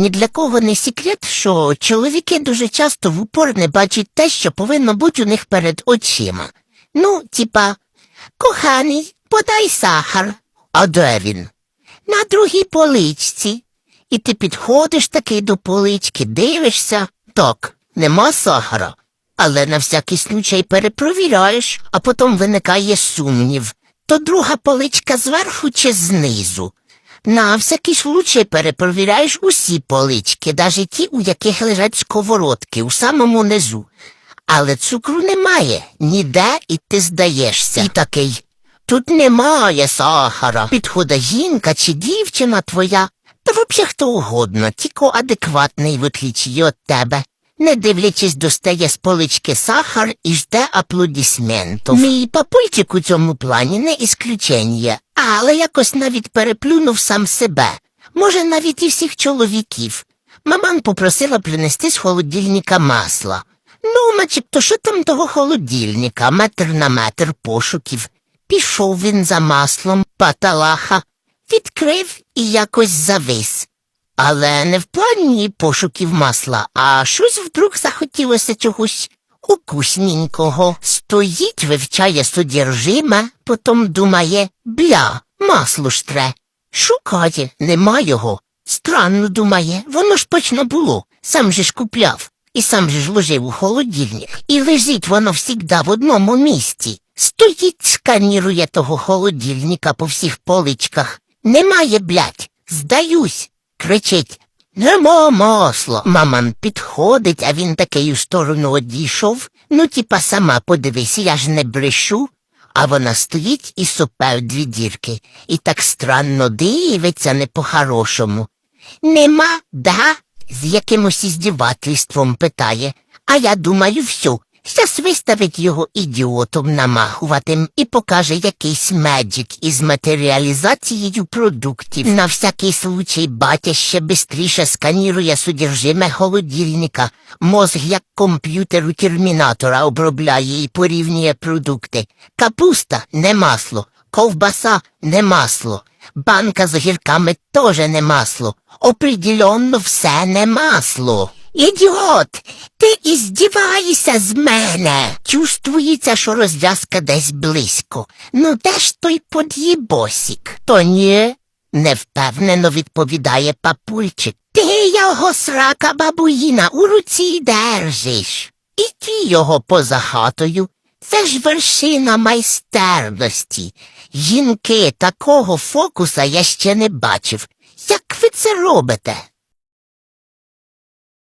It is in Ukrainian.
Ні для кого не секрет, що чоловіки дуже часто в упор не бачать те, що повинно бути у них перед очима. Ну, типа, коханий, подай сахар. А де він? На другій поличці. І ти підходиш таки до полички, дивишся. Так, нема сахара. Але на всякий случай перепровіряєш, а потім виникає сумнів. То друга поличка зверху чи знизу. На всякий случай перепровіряєш усі полички, навіть ті, у яких лежать сковородки, у самому низу. Але цукру немає ніде, і ти здаєшся. І такий. Тут немає сахара. Підходить жінка чи дівчина твоя, та взагалі хто угодно, тільки адекватний в від тебе. Не дивлячись, достає з полички сахар і жде аплодисментів. Мій папульчик у цьому плані не ісключення, але якось навіть переплюнув сам себе. Може, навіть і всіх чоловіків. Маман попросила принести з холодильника масла. Ну, начебто, що там того холодильника, метр на метр пошуків. Пішов він за маслом, паталаха, відкрив і якось завис. Але не в плані пошуків масла, а щось вдруг захотілося чогось укусненького. Стоїть, вивчає содержиме, потім думає, бля, масло ж тре. Шукає, нема його. Странно думає, воно ж точно було, сам же ж купляв. І сам же ж ложив у холодильник. І лежить воно всігда в одному місці. Стоїть, сканірує того холодильника по всіх поличках. Немає, блядь, здаюсь. Кричить. Нема масла. Маман підходить, а він такий у сторону одійшов. Ну, типа сама подивись, я ж не брешу. А вона стоїть і сопе в дві дірки. І так странно дивиться не по-хорошому. Нема, да? З якимось іздівательством питає. А я думаю, всю. Щас виставить його ідіотом намахуватим і покаже якийсь меджик із матеріалізацією продуктів. На всякий случай батя ще бистріше сканірує содержиме холодильника. Мозг як комп'ютер у термінатора обробляє і порівнює продукти. Капуста не масло, ковбаса не масло. Банка з огірками теж не масло. Определенно все не масло. Ідіот, ти іздіваєшся з мене. Чувствується, що розв'язка десь близько. Ну де ж той под'їбосік? То ні, невпевнено відповідає папульчик. Ти його срака бабуїна у руці держиш. І ті його поза хатою. Це ж вершина майстерності. Жінки такого фокуса я ще не бачив. Як ви це робите?